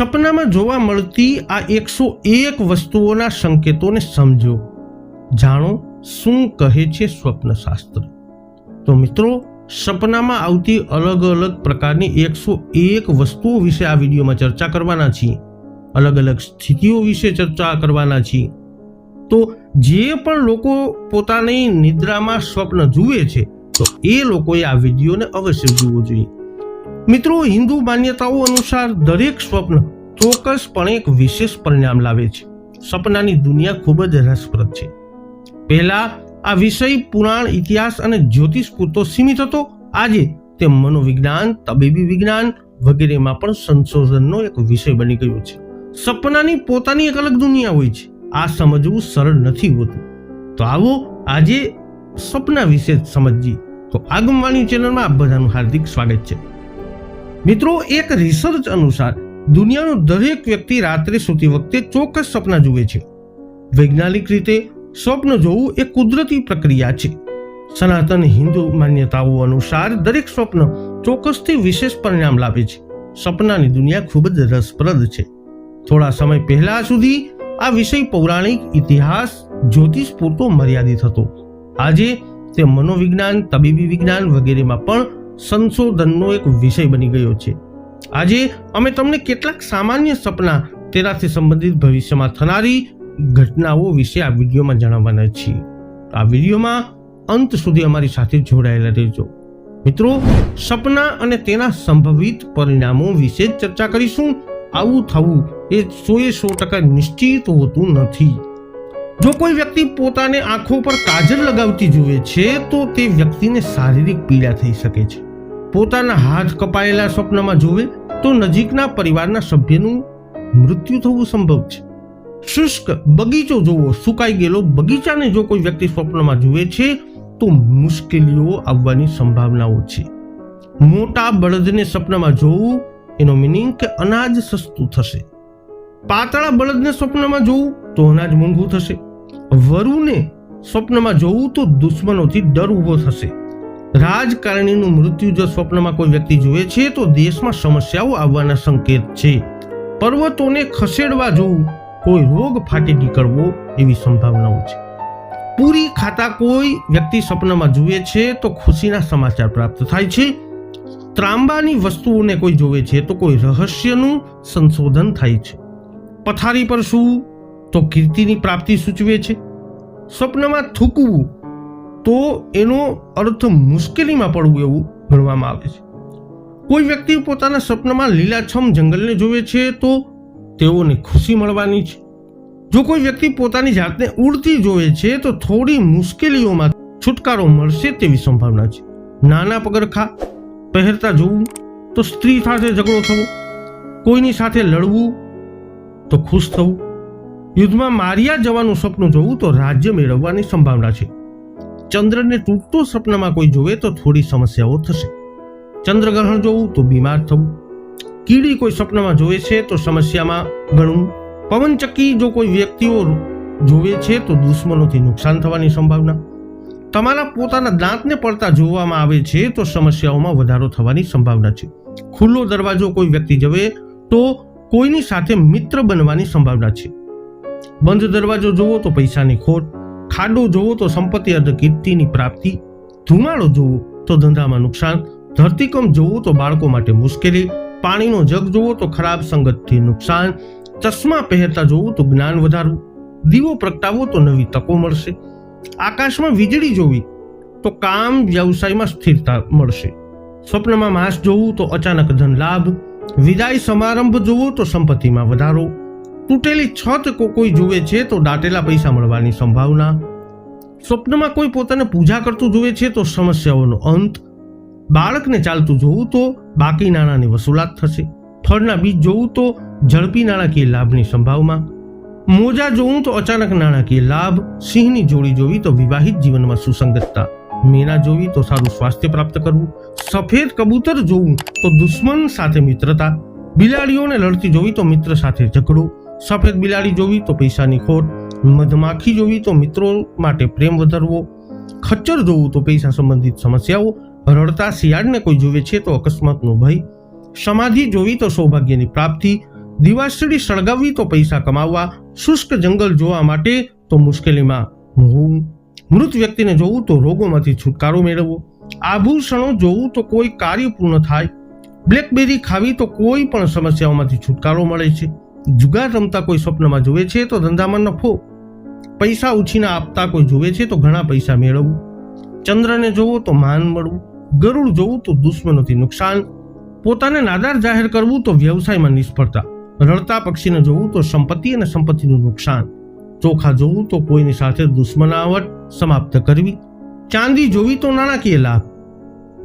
સપનામાં જોવા મળતી આ એકસો એક વસ્તુઓના સંકેતોને સમજો. જાણો શું કહે છે સ્વપ્નશાસ્ત્ર. તો મિત્રો, સપનામાં આવતી અલગ અલગ પ્રકારની એકસો એક વસ્તુઓ વિશે આ વિડીયોમાં ચર્ચા કરવાના છીએ. અલગ અલગ સ્થિતિઓ વિશે ચર્ચા કરવાના છીએ. તો જે પણ લોકો પોતાની નિદ્રામાં સ્વપ્ન જુએ છે, તો એ લોકોએ આ વિડીયોને અવશ્ય જોવો જોઈએ. મિત્રો, હિન્દુ માન્યતાઓ અનુસાર દરેક સ્વપ્ન ચોક્કસપણે એક વિશેષ પરિણામ લાવે છે. સપનાની દુનિયા ખૂબ જ રસપ્રદ છે. પહેલા આ વિષય પુરાણ, ઇતિહાસ અને જ્યોતિષ પૂરતો સીમિત હતો. આજે તે મનોવિજ્ઞાન, તબીબી વિજ્ઞાન વગેરેમાં પણ સંશોધનનો એક વિષય બની ગયો છે. સપનાની પોતાની એક અલગ દુનિયા હોય છે. આ સમજવું સરળ નથી હોતું. તો આવો આજે સપના વિશે સમજીએ. તો આગમવાણી ચેનલમાં આપ બધાનું હાર્દિક સ્વાગત છે. મિત્રો, એક રિસર્ચ અનુસાર દુનિયાનો દરેક વ્યક્તિ રાત્રે સૂતી વખતે ચોક્કસ સપના જુએ છે. વૈજ્ઞાનિક રીતે સ્વપ્ન જોવું એ કુદરતી પ્રક્રિયા છે. સનાતન હિન્દુ માન્યતાઓ અનુસાર દરેક સ્વપ્ન ચોક્કસથી વિશેષ પરિણામ લાવે છે. સપનાની દુનિયા ખૂબ જ રસપ્રદ છે. થોડા સમય પહેલા સુધી આ વિષય પૌરાણિક ઇતિહાસ, જ્યોતિષ પૂરતો મર્યાદિત હતો. આજે તે મનોવિજ્ઞાન, તબીબી વિજ્ઞાન વગેરેમાં પણ સંશોધનનો એક વિષય બની ગયો છે. આજે અમે તમને કેટલાક સામાન્ય સપના તેનાથી સંબંધિત ભવિષ્યમાં થનારી ઘટનાઓ વિશે આ વિડીયોમાં જણાવવાના છીએ. આ વિડીયોમાં અંત સુધી અમારી સાથે જોડાયેલા રહેજો. મિત્રો, સપના અને તેના સંભવિત પરિણામો વિશે જ ચર્ચા કરીશું. આવું થવું એ સોએ સો ટકા નિશ્ચિત હોતું નથી. જો કોઈ વ્યક્તિ પોતાને આંખો પર કાજલ લગાવતી જુએ છે, તો તે વ્યક્તિને શારીરિક પીડા થઈ શકે છે. પોતાના હાથ કપાયેલા સ્વપ્નમાં જુએ તો નજીકના પરિવારના સભ્યનું મૃત્યુ થવું સંભવ છે. શુષ્ક બગીચો જોવો, સુકાઈ ગયેલો બગીચાને જો કોઈ વ્યક્તિ સ્વપ્નમાં જુએ છે, તો મુશ્કેલીઓ આવવાની સંભાવનાઓ છે. મોટા બળદને સપનામાં જોવું, એનો મિનિંગ કે અનાજ સસ્તું થશે. પાતળા બળદને સ્વપ્નમાં જોવું, તો અનાજ મોંઘું થશે. વરુને સ્વપ્નમાં જોવું, તો દુશ્મનોથી ડર ઊભો થશે. રાજકારણીનું મૃત્યુ જો સ્વપ્નમાં કોઈ વ્યક્તિ જુએ છે, તો દેશમાં સમસ્યાઓ આવવાના સંકેત છે. પર્વતોને ખસેડવા જોવું કોઈ રોગ ફાટી નીકળવો, એવી સંભાવનાઓ છે. પૂરી ખાતા કોઈ વ્યક્તિ સપનામાં જુએ છે, તો ખુશીના સમાચાર પ્રાપ્ત થાય છે. ત્રાંબાની વસ્તુઓને કોઈ જોવે છે, તો કોઈ રહસ્યનું સંશોધન થાય છે. પથારી પર શું, તો કીર્તિની પ્રાપ્તિ સૂચવે છે. સ્વપ્નમાં થૂકવું તો એનો અર્થ મુશ્કેલીમાં પડવું એવું ગણવામાં આવે છે. કોઈ વ્યક્તિ પોતાના સપનામાં લીલાછમ જંગલને જોવે છે તો તેઓને ખુશી મળવાની છે. જો કોઈ વ્યક્તિ પોતાની જાતને ઉડતી જોવે છે તો થોડી મુશ્કેલીઓમાં છુટકારો મળશે તેવી સંભાવના છે. નાના પગરખા, પહેરતા જોવું, તો સ્ત્રી સાથે ઝઘડો થવો, કોઈની સાથે લડવું, તો ખુશ થવું. યુદ્ધમાં માર્યા જવાનું સપનું જોવું તો રાજ્ય મેળવવાની સંભાવના છે. ચંદ્રને તૂટતો સપનામાં કોઈ જોવે તો થોડી સમસ્યાઓ થશે. ચંદ્રગ્રહણ જોવું તો બીમાર થવું. કીડી કોઈ સપનામાં જોવે છે તો સમસ્યામાં ગણવું. પવનચક્કી જો કોઈ વ્યક્તિઓ જોવે છે તો દુશ્મનોથી નુકસાન થવાની સંભાવના. તમારા પોતાના દાંતને પડતા જોવામાં આવે છે તો સમસ્યાઓમાં વધારો થવાની સંભાવના છે. ખુલ્લો દરવાજો કોઈ વ્યક્તિ જવે તો કોઈની સાથે મિત્ર બનવાની સંભાવના છે. બંધ દરવાજો જોવો તો પૈસાની ખોટ. ખાડો જોવો તો સંપત્તિ અર્ધ કીર્તિની પ્રાપ્તિ, ધુમાડો જોવો તો ધંધામાં નુકસાન, ધરતીકંપ જોવો તો બાળકો માટે મુશ્કેલી, પાણીનો જગ જોવો તો ખરાબ સંગતથી નુકસાન, ચશ્મા પહેરતા જોવું તો જ્ઞાન વધારવું, દીવો પ્રગટાવો તો નવી તકો મળશે, આકાશમાં વીજળી જોવી તો કામ વ્યવસાયમાં સ્થિરતા મળશે, સ્વપ્નમાં માસ જોવું તો અચાનક ધન લાભ, વિદાય સમારંભ જોવો તો સંપત્તિમાં વધારો તૂટેલી છત કોઈ જુએ છે તો દાટેલા પૈસા મળવાની સંભાવના. સ્વપ્નમાં કોઈ પોતાને પૂજા કરતું જુએ છે તો સમસ્યાઓનો અંત. બાળકને ચાલતું જોવું તો બાકી નાણાંની વસૂલાત થશે. ફળના બીજ જોવું તો ઝડપી નાણાકીય લાભની સંભાવના મોજા જોવું તો અચાનક નાણાકીય લાભ. સિંહની જોડી જોવી તો વિવાહિત જીવનમાં સુસંગતતા. મેના જોવી તો સારું સ્વાસ્થ્ય પ્રાપ્ત કરવું. સફેદ કબૂતર જોવું તો દુશ્મન સાથે મિત્રતા. બિલાડીઓને લડતી જોવી તો મિત્ર સાથે ઝઘડો. સફેદ બિલાડી જોવી તો પૈસાની ખોટ, મધમાખી જોવી તો મિત્રો માટે પ્રેમ વધારવો, ખચ્ચર જોવું તો પૈસા સંબંધિત સમસ્યાઓ, રડતા શિયાળને કોઈ જોવે છે તો અકસ્માતનો ભય, સમાધિ જોવી તો સૌભાગ્યની પ્રાપ્તિ, દિવાસળી સળગાવવી તો પૈસા કમાવવા, શુષ્ક જંગલ જોવા માટે તો મુશ્કેલીમાં હોવું, મૃત વ્યક્તિને જોવું તો રોગોમાંથી છુટકારો મેળવવો, આભૂષણો જોવું તો કોઈ કાર્ય પૂર્ણ થાય, બ્લેકબેરી ખાવી તો કોઈ પણ સમસ્યાઓમાંથી છુટકારો મળે છે. જુગાર રમતા કોઈ સ્વપ્નમાં જુએ છે તો ધંધામાં નફો. પૈસા ઉછીના આપતા કોઈ જુએ છે તો ઘણા પૈસા મેળવવું. ચંદ્રને જોવો તો માન મળવું. ગરુડ જોવું તો દુશ્મનોથી નુકસાન. પોતાને નાદાર જાહેર કરવું તો વ્યવસાયમાં નિષ્ફળતા. રડતા પક્ષીને જોવું તો સંપત્તિ અને સંપત્તિનું નુકસાન. ચોખા જોવું તો કોઈની સાથે દુશ્મનાવટ સમાપ્ત કરવી. ચાંદી જોવી તો નાણાકીય લાભ.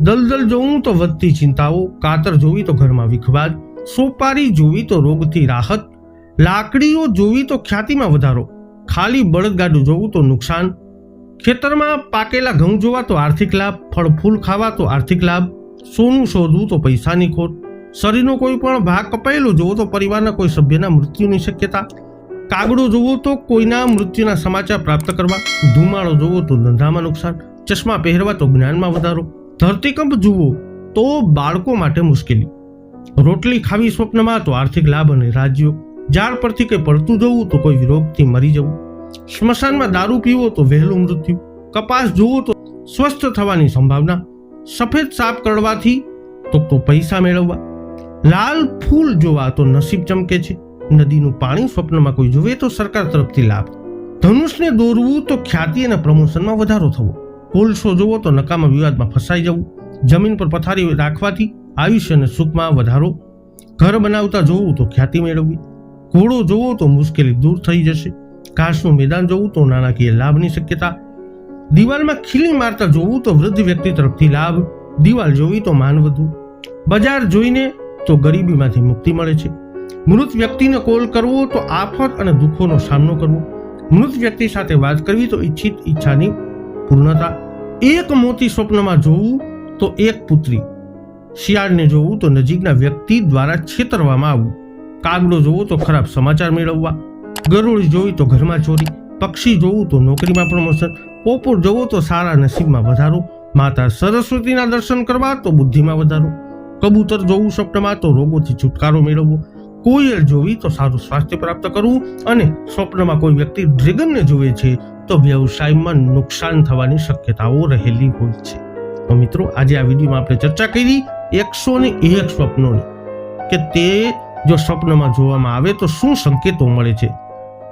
દલદલ જોવું તો વધતી ચિંતાઓ. કાતર જોવી તો ઘરમાં વિખવાદ. સોપારી જોવી તો રોગથી રાહત, લાકડીઓ જોવી તો ખ્યાતિમાં વધારો, ખાલી બળદગાડું જોવું તો નુકસાન, ખેતરમાં પાકેલા ઘઉં જોવા તો આર્થિક લાભ ફળ ફૂલ ખાવા તો આર્થિક લાભ, સોનું શોધવું તો પૈસાની ખોટ, શરીરનો કોઈ પણ ભાગ કપાયેલો જોવો તો પરિવારના કોઈ સભ્યના મૃત્યુની શક્યતા, કાગડો જોવો તો કોઈના મૃત્યુના સમાચાર પ્રાપ્ત કરવા, ધુમાડો જોવો તો ધંધામાં નુકસાન, ચશ્મા પહેરવા તો જ્ઞાનમાં વધારો, ધરતીકંપ જુઓ તો બાળકો માટે મુશ્કેલી. રોટલી ખાવી સ્વપ્નમાં તો આર્થિક લાભ અને રાજ્યો ઝાડ પરથી કંઈ પડતું જવું તો કોઈ રોગથી મરી જવું. સ્મશાનમાં દારૂ પીવો તો વહેલું મૃત્યુ. કપાસ જોવો તો સ્વસ્થ થવાની સંભાવના. સફેદ સાફ કરવાથી તો તો પૈસા મેળવવા. લાલ ફૂલ જોવા તો નસીબ ચમકે છે. નદીનું પાણી સ્વપ્નમાં કોઈ જોવે તો સરકાર તરફથી લાભ. ધનુષને દોરવું તો ખ્યાતિ અને પ્રમોશનમાં વધારો થવો. કોલસો જોવો તો નકામા વિવાદમાં ફસાઈ જવું. જમીન પર પથારી રાખવાથી આયુષ્ય અને સુખમાં વધારો. ઘર બનાવતા જોવું તો ખ્યાતિ મેળવવી. ઘોડો જોવો તો મુશ્કેલી દૂર થઈ જશે. ઘાસનું મેદાન જોવું તો નાણાકીય લાભની શક્યતા. દિવાલમાં ખીલી મારતા જોવું તો વૃદ્ધ વ્યક્તિ તરફથી લાભ. દિવાલ જોવી તો માન વધવું બજાર જોઈને તો ગરીબીમાંથી મુક્તિ મળે છે. મૃત વ્યક્તિને કોલ કરવો તો આફત અને દુઃખોનો સામનો કરવો. મૃત વ્યક્તિ સાથે વાત કરવી તો ઈચ્છિત ઈચ્છાની પૂર્ણતા. એક મોતી સ્વપ્નમાં જોવું તો એક પુત્રી. શિયાળને જોવું તો નજીકના વ્યક્તિ દ્વારા છેતરવામાં આવવું. કાગડો જોવો તો ખરાબ સમાચાર મેળવવા. ગરુડ જોવી તો ઘરમાં ચોરી. પક્ષી જોવું તો નોકરીમાં પ્રમોશન પોપોર જોવો તો સારા નસીબમાં વધારો. માતા સરસ્વતીના દર્શન કરવા તો બુદ્ધિમાં વધારો. કબૂતર જોવું સ્વપ્નમાં તો રોગોથી છુટકારો મેળવવો. કોયલ જોવી તો સારું સ્વાસ્થ્ય પ્રાપ્ત કરવું અને સ્વપ્નમાં કોઈ વ્યક્તિ ડ્રેગનને જોવે છે તો વ્યવસાયમાં નુકસાન થવાની શક્યતાઓ રહેલી હોય છે. તો મિત્રો, આજે આ વિડીયોમાં આપણે ચર્ચા કરી એકસો ને એક સ્વપ્નોની કે તે જો સ્વપ્નમાં જોવામાં આવે તો શું સંકેતો મળે છે?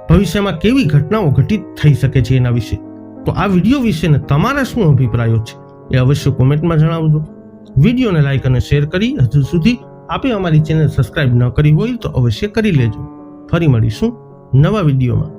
ભવિષ્યમાં કેવી ઘટનાઓ ઘટિત થઈ શકે છે એના વિશે? તો આ વીડિયો વિશેને તમારા શું અભિપ્રાયો છે? એ અવશ્ય કોમેન્ટમાં જણાવજો. વિડીયોને લાઇક અને શેર કરી હજુ સુધી આપે અમારી ચેનલ સબસ્ક્રાઇબ ન કરી હોય તો અવશ્ય કરી લેજો. ફરી મળીશું નવા વિડીયોમાં.